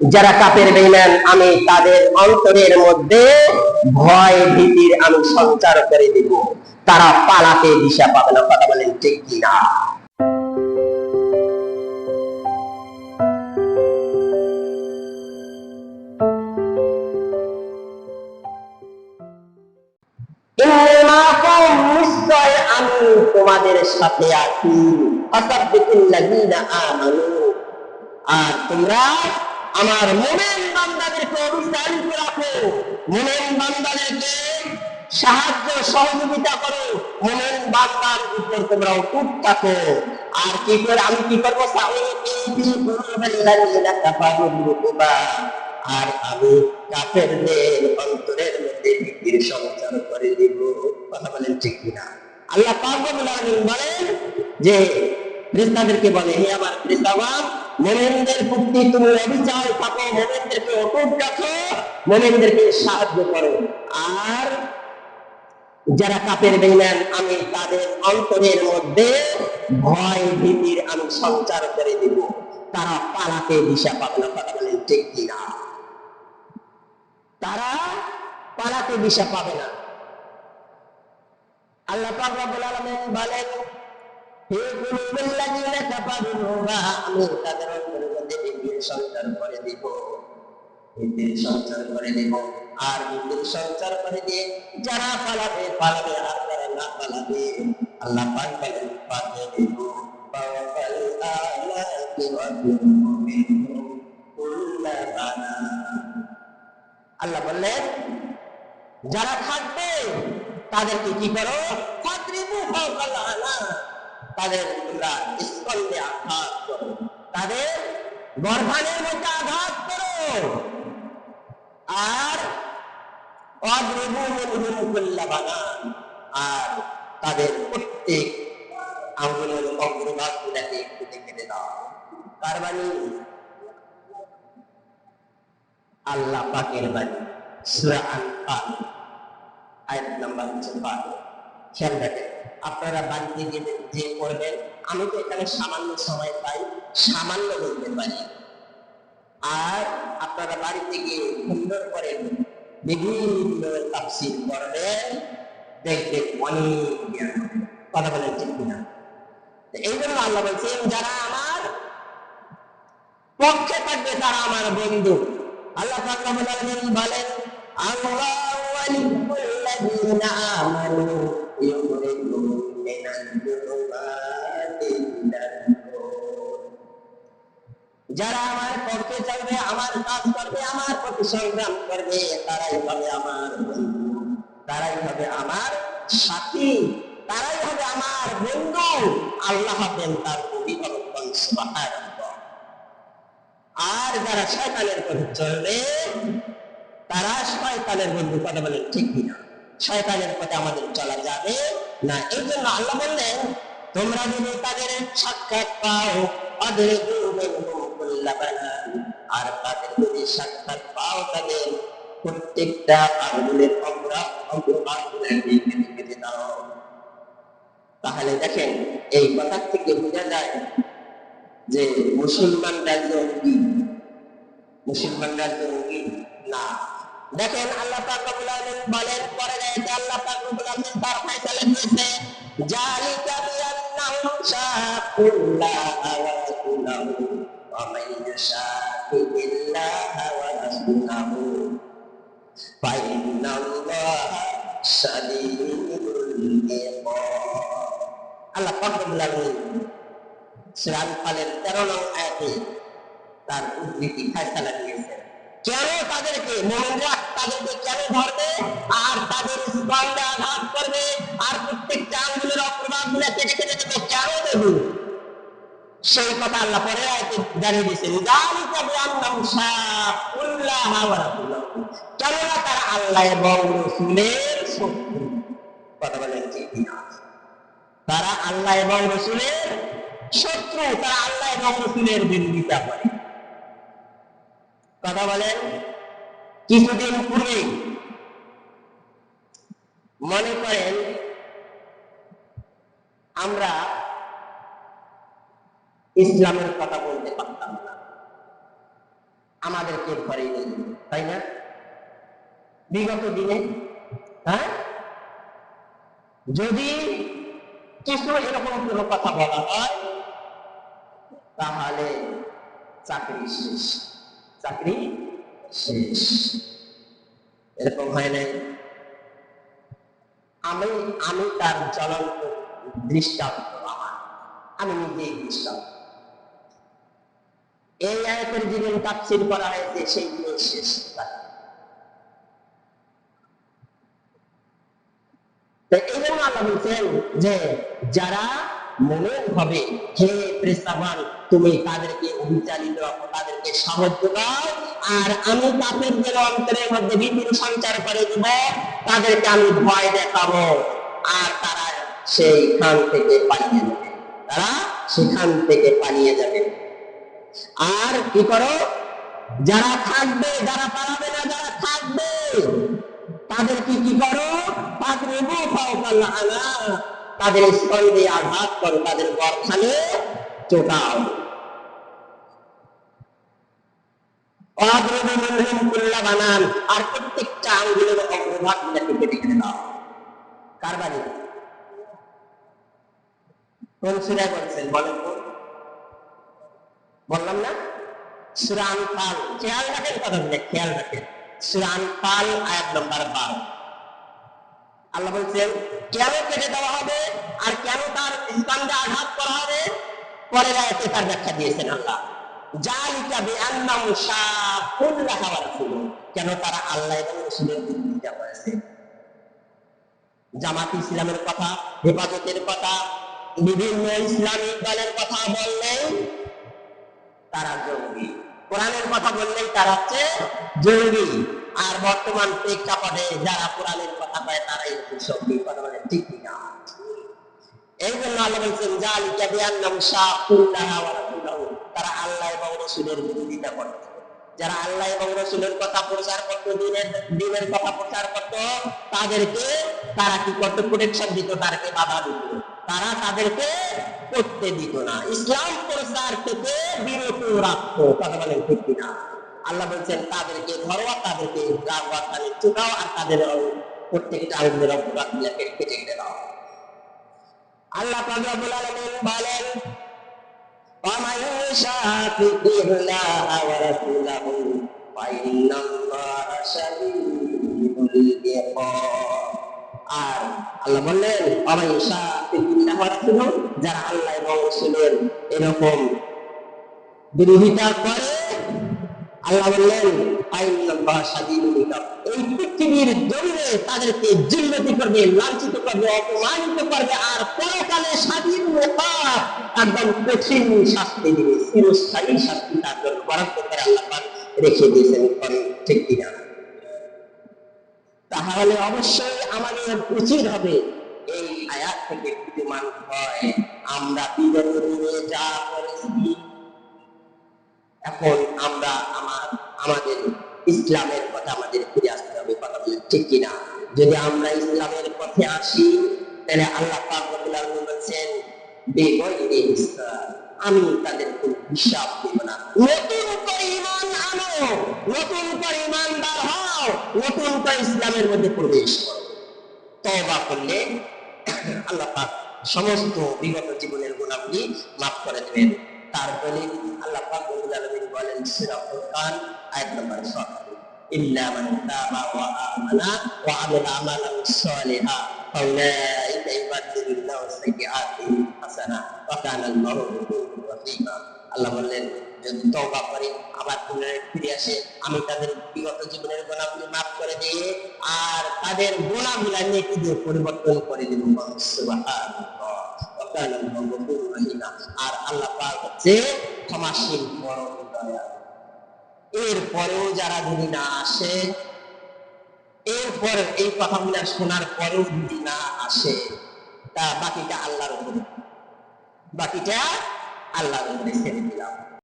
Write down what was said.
যারা কাপের বেইমান আমি তাদের অন্তরের মধ্যে ভয় ভীতির আমি সঞ্চার করে দিব। তারা পালাতে দিশা পাবে না, কথা বলেন ঠিক কিনা? তোমাদের সাথে আছি। আর তোমরা আমার মুমিন বান্দাদেরকে অবিচলিত রাখো। মুমিন বান্দাদেরকে সাহায্য সহযোগিতা করো। মুমিন বান্দার উপর তোমরা অটুট থাকো। আর কি করে আমি কি করব? আর আমি কাফেরদের অন্তরের মধ্যে ভীতির সঞ্চার করে দিব। কথা বলেন ঠিক কিনা? আল্লাহ পাক বলেন যে, ফেরেশতাদেরকে বলে, হে আমার ফেরেশতাগণ মুমিনদের প্রতি তুমি অবিচার থাকো মুমিনদেরকে অটুট রাখো মুমিনদেরকে সাহায্য করো। আর যারা কাপের বেইমান, আমি তাদের অন্তরের মধ্যে ভয়, ভীতির আমি সঞ্চার করে দিব। তারা পালাতে দিশা পাবে না, কথা বলেন ঠিক কিনা? তারা পালাতে দিশা পাবে না। আল্লাহ পাক রব্বুল বলেন আমি তাদের অন্তরের মধ্যে ভীতির সঞ্চার করে দিব। ভীতির সঞ্চার করে দিব। আর সঞ্চার করে দিয়ে যারা পালাবে পালাবে না পালাবে, আল্লাহ পাক দিব মিনহুম কুল্লাবানা আল্লাহ বললেন, যারা থাকবে, তাদেরকে কি করো? ফাদরিবু ফাওকাল আলা। তাদের তোমরা আঘাত করো। তাদের গর্ভানের মধ্যে আঘাত করো। আর আর তাদের প্রত্যেক আঙ্গুলের অগ্রভাগ গুলাকে কেটে কেটে দাও মানে আল্লাহ পাকের বাণী। সূরা আয়াত নাম্বার 5 খেয়াল রাখেন, আপনারা বাড়িতে যে করবেন, আমি তো এখানে সামান্য সময় পাই, সামান্য বলতে পারি। আর আপনারা বাড়িতে গিয়ে সুন্দর করে বিভিন্ন তাফসীর করবেন দেখবেন অনেক জ্ঞান কথা বলেন ঠিক কিনা? এই জন্য আল্লাহ বলছেন, যারা আমার পক্ষে থাকবে, তারা আমার বন্ধু। আল্লাহ বলেন, আল্লাহু যারা আমার পক্ষে চলবে আমার কাজ করবে আমার সংগ্রাম করবে তারাই হবে আমার তারাই হবে আমার সাথী তারাই হবে আমার বন্ধু আল্লাহ হবেন তার অভিভাবক আর যারা শয়তানের পথে চলবে, তারা শয়তানের বন্ধু কথা বলেন ঠিক কিনা? শয়তানের পথে আমাদের চলা যাবে না। এই জন্য আল্লাহ বললেন, তোমরা যদি তাদের সাক্ষাৎ পাও আর তাদের যদি সাক্ষাৎ পাও, তাদের প্রত্যেকটা আঙ্গুলের তাহলে দেখেন, এই কথা থেকে বোঝা যায় যে মুসলমানরা জঙ্গি। মুসলমানরা জঙ্গি না। দেখেন আল্লাহ পাক রব্বুল আলামিন বলেন, পরে আল্লাহ পাক রব্বুল আলামিন তার ফয়সালা দিয়েছে জালিকা বিআন্নাহুম শাকুল্লাহ ওয়া রাসূলাহু ওয়া মান ওয়া রাসূলাহু শাদীদুল আল্লাহ পাক রব্বুল আলামিন সুরান ফালের তেরো নং আয়াতে তার উদ্ধৃতি ফয়সালা দিয়েছেন। কেন তাদেরকে? মোমেনরা তাদেরকে কেন ধরবে? আর তাদের স্কন্দে আঘাত করবে? আর প্রত্যেকটা আঙ্গুলের অপ্রভাবগুলো কেটে কেটে দেবে কেন দেবে সেই কথা আল্লাহ পরে জানিয়ে রাসূলাহু কেননা তারা আল্লাহ এবং রাসূলের শত্রু। কথা বলেন তারা আল্লাহ এবং রসুলের শত্রু, তারা আল্লাহ এবং রসুলের বিরোধিতা করে। কথা বলেন। কিছুদিন পূর্বে মনে করেন আমরা ইসলামের কথা বলতে পারতাম না। আমাদেরকে ঘরে নিয়ে যেত, তাই না? বিগত দিনে হ্যাঁ? যদি কিছু এরকম কোনো কথা বলা হয় তাহলে চাকরি শেষ। চাকরি শেষ। এরকম হয় নাই। আমি আমি তার জ্বলন্ত দৃষ্টান্ত আমার। আমি নিজেই দৃষ্টান্ত এই আয়াতের যেদিন তাফসির করা হয়েছে, সেই দিন শেষ এই জন্য আল্লাহ বলছেন যে, যারা মনে হবে হে প্রেস্তাবান তুমি তাদেরকে অভিচালিত রাখো তাদেরকে সাহায্য দাও। আর আমি কাপেরদের অন্তরের মধ্যে ভীতির সঞ্চার করে দিব, তাদেরকে আমি ভয় দেখাবো। আর তারা সেইখান থেকে পালিয়ে যাবে। তারা সেখান থেকে পালিয়ে যাবে। আর কি করো? যারা থাকবে, যারা পালাবে না, যারা থাকবে, তাদেরকে কি করো? আনা তাদের স্কন্ধে আঘাত করো, তাদের গরখানে চোটাও আর প্রত্যেকটা আঙ্গুলের অগ্রভাগ কোন বললাম না? সুরান পাল খেয়াল রাখেন কথা খেয়াল রাখেন। সুরান পাল আয়াত নম্বর বারো। আল্লাহ বলছেন কেন কেটে দেওয়া হবে আর কেন তার স্কন্ধে আঘাত করা হবে? পরের আয়াতে তার ব্যাখ্যা দিয়েছেন আল্লাহ। কেন তারা আল্লাহ জামাত ইসলামের কথা, হেফাজতের কথা, বিভিন্ন ইসলামিক দলের কথা বললেই তারা জঙ্গি। কোরআনের কথা বললেই তারা হচ্ছে জঙ্গি। আর বর্তমান প্রেক্ষাপটে যারা কোরআনের কথা কয়, তারাই ঠিক না এই জন্য আল্লাহ বলছেন তারা আল্লাহ এবং বিরোধিতা করত। যারা আল্লাহ এবং রাসূলের কথা প্রচার দিনের দিনের কথা প্রচার করত, তাদেরকে তারা কি করতে? প্রোটেকশন দিত, তাদেরকে বাধা দিত। তারা তাদেরকে করতে দিত না। ইসলাম প্রচার থেকে বিরত রাখতো। কথা বলেন ঠিক কিনা? আল্লাহ বলছেন তাদেরকে ধরো আর তাদেরকে রাজধানী চুকাও আর তাদের প্রত্যেকটা আনন্দের অপরাধ গুলাকে কেটে কেটে দাও আল্লাহ পাক রব্বুল আলামিন বলেন ومن يشاقق الله ورسوله فإن الله شديد العقاب আর আল্লাহ বললেন অমাই শাকিল্লাহ ওয়া রাসূলুহু যারা আল্লাহ এবং রাসূলের এরকম বিরোধিতা করে আল্লাহ বললেন এই পৃথিবীর তাদেরকে করবে, লাঞ্ছিত করবে, অপমানিত করবে, আর পরকালে স্বাধীন একদম কঠিন শাস্তি দিবে। চিরস্থায়ী শাস্তি তার জন্য বরাদ্দ করে আল্লাহ রেখে দিয়েছেন ঠিক কিনা? তাহলে অবশ্যই আমাদের উচিত হবে এই আয়াত থেকে বিদ্যমান হয়, আমরা যা করেছি এখন আমরা আমার, আমাদের ইসলামের কথা আমাদের ফিরে আসতে হবে, কথা বলে ঠিক কিনা? যদি আমরা ইসলামের পথে আসি, তাহলে আল্লাহ বলছেন আমি তাদের কোন হিসাব দেব না। নতুন ইমান আনো, নতুন করে ইমানদার হও, নতুন করে ইসলামের মধ্যে প্রবেশ করো। তওবা করলে আল্লাহ পাক সমস্ত বিগত জীবনের গুণাবলী মাফ করে দেবেন। তার আল্লাহ আলামিন বলেন, সূরা ফুরকান, আয়াত নম্বর 7 ইল্লা তাবা ওয়া আমানা ওয়া আমিলা আমালান সালিহা। ফাউলাইকা ইউবাদদিলুল্লাহু সাইয়্যাতিহিম হাসানা ওয়া কানা আল্লাহু বললেন, যদি তওবা করে, আবার পুনরায় ফিরে আসে, আমি তাদের বিগত জীবনের গুণাবলী মাফ করে দিয়ে আর তাদের গুণাগুলা নেকি দিয়ে পরিবর্তন করে দেব। সুবহানাল্লাহ ওয়া কানা আল্লাহু গফুরুর রহিমা আর আল্লাহ পাক হচ্ছে ক্ষমাশীল পরম দয়া এরপরেও যারা যদি না আসে এরপর এই কথাগুলো শোনার পরেও যদি না আসে, তা বাকিটা আল্লাহর উপরে। বাকিটা আল্লাহর উপরে ছেড়ে দিলাম।